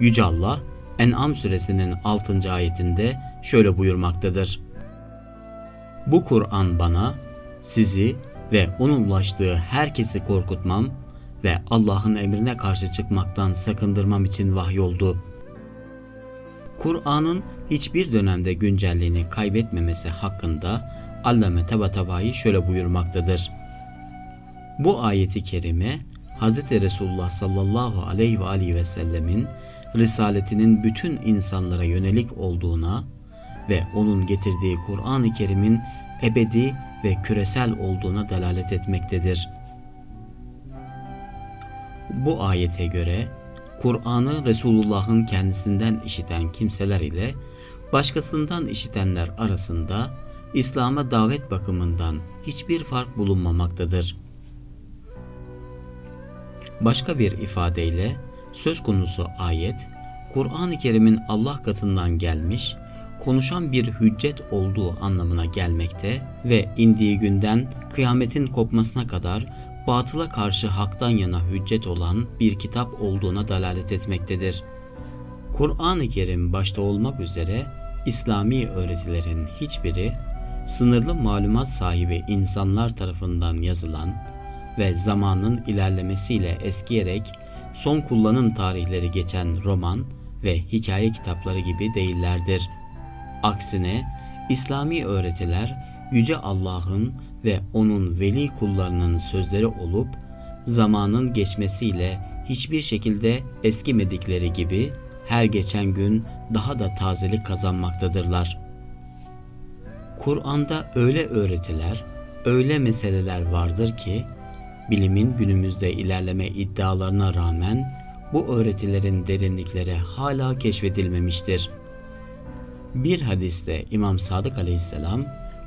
Yüce Allah En'am suresinin 6. ayetinde şöyle buyurmaktadır. Bu Kur'an bana sizi ve onun ulaştığı herkesi korkutmam ve Allah'ın emrine karşı çıkmaktan sakındırmam için vahyoldu. Kur'an'ın hiçbir dönemde güncelliğini kaybetmemesi hakkında Allame Tabatabai şöyle buyurmaktadır. Bu ayeti kerime Hz. Resulullah sallallahu aleyhi ve aleyhi ve sellemin risaletinin bütün insanlara yönelik olduğuna ve onun getirdiği Kur'an-ı Kerim'in ebedi ve küresel olduğuna delalet etmektedir. Bu ayete göre Kur'an'ı Resulullah'ın kendisinden işiten kimseler ile başkasından işitenler arasında İslam'a davet bakımından hiçbir fark bulunmamaktadır. Başka bir ifadeyle söz konusu ayet Kur'an-ı Kerim'in Allah katından gelmiş, konuşan bir hüccet olduğu anlamına gelmekte ve indiği günden kıyametin kopmasına kadar batıla karşı haktan yana hüccet olan bir kitap olduğuna dalalet etmektedir. Kur'an-ı Kerim başta olmak üzere İslami öğretilerin hiçbiri sınırlı malumat sahibi insanlar tarafından yazılan ve zamanın ilerlemesiyle eskiyerek son kullanım tarihleri geçen roman ve hikaye kitapları gibi değillerdir. Aksine İslami öğretiler Yüce Allah'ın ve onun veli kullarının sözleri olup zamanın geçmesiyle hiçbir şekilde eskimedikleri gibi her geçen gün daha da tazelik kazanmaktadırlar. Kur'an'da öyle öğretiler, öyle meseleler vardır ki bilimin günümüzde ilerleme iddialarına rağmen bu öğretilerin derinlikleri hala keşfedilmemiştir. Bir hadiste İmam Sadık Aleyhisselam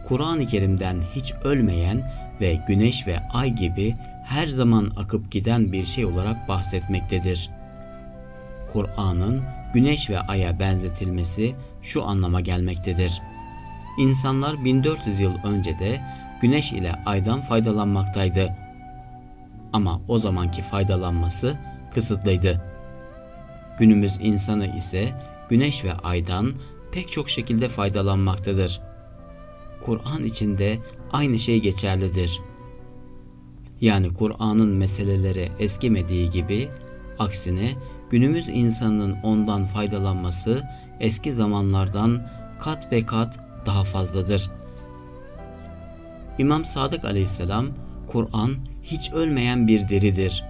Kur'an-ı Kerim'den hiç ölmeyen ve güneş ve ay gibi her zaman akıp giden bir şey olarak bahsetmektedir. Kur'an'ın güneş ve aya benzetilmesi şu anlama gelmektedir. İnsanlar 1400 yıl önce de güneş ile aydan faydalanmaktaydı. Ama o zamanki faydalanması kısıtlıydı. Günümüz insanı ise güneş ve aydan pek çok şekilde faydalanmaktadır. Kur'an içinde aynı şey geçerlidir. Yani Kur'an'ın meseleleri eskimediği gibi aksine günümüz insanının ondan faydalanması eski zamanlardan kat be kat daha fazladır. İmam Sadık Aleyhisselam Kur'an hiç ölmeyen bir deridir.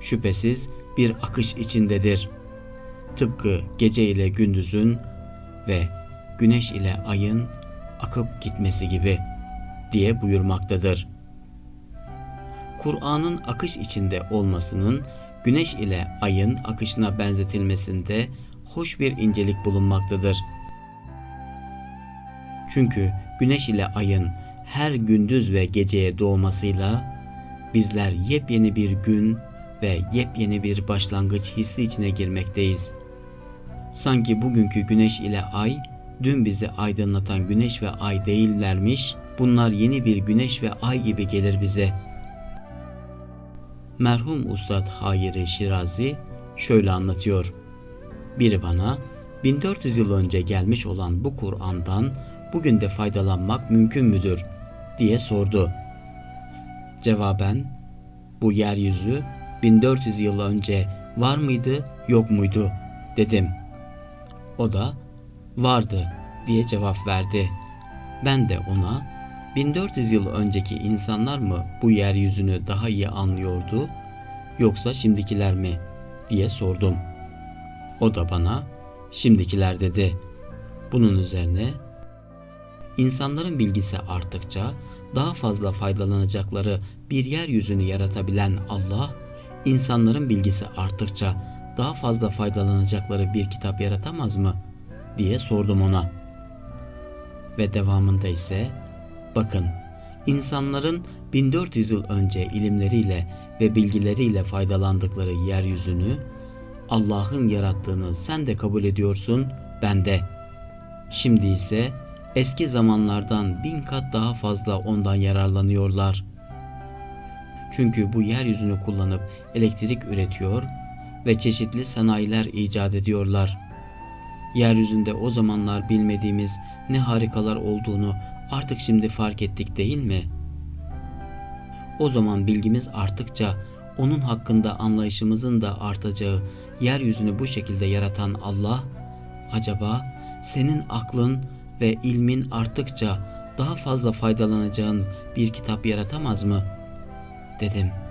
Şüphesiz bir akış içindedir. Tıpkı gece ile gündüzün ve güneş ile ayın akıp gitmesi gibi diye buyurmaktadır. Kur'an'ın akış içinde olmasının güneş ile ayın akışına benzetilmesinde hoş bir incelik bulunmaktadır. Çünkü güneş ile ayın her gündüz ve geceye doğmasıyla bizler yepyeni bir gün ve yepyeni bir başlangıç hissi içine girmekteyiz. Sanki bugünkü güneş ile ay dün bizi aydınlatan güneş ve ay değillermiş, bunlar yeni bir güneş ve ay gibi gelir bize. Merhum Ustad Hayri Şirazi şöyle anlatıyor. Biri bana 1400 yıl önce gelmiş olan bu Kur'an'dan bugün de faydalanmak mümkün müdür diye sordu. Cevaben bu yeryüzü 1400 yıl önce var mıydı yok muydu dedim. O da vardı diye cevap verdi. Ben de ona 1400 yıl önceki insanlar mı bu yeryüzünü daha iyi anlıyordu yoksa şimdikiler mi diye sordum. O da bana şimdikiler dedi. Bunun üzerine insanların bilgisi arttıkça daha fazla faydalanacakları bir yeryüzünü yaratabilen Allah, insanların bilgisi arttıkça daha fazla faydalanacakları bir kitap yaratamaz mı? diye sordum ona. Ve devamında ise bakın insanların 1400 yıl önce ilimleriyle ve bilgileriyle faydalandıkları yeryüzünü Allah'ın yarattığını sen de kabul ediyorsun, ben de. Şimdi ise eski zamanlardan bin kat daha fazla ondan yararlanıyorlar. Çünkü bu yeryüzünü kullanıp elektrik üretiyor ve çeşitli sanayiler icat ediyorlar. Yeryüzünde o zamanlar bilmediğimiz ne harikalar olduğunu artık şimdi fark ettik değil mi? O zaman bilgimiz arttıkça onun hakkında anlayışımızın da artacağı yeryüzünü bu şekilde yaratan Allah acaba senin aklın ve ilmin arttıkça daha fazla faydalanacağın bir kitap yaratamaz mı? dedim.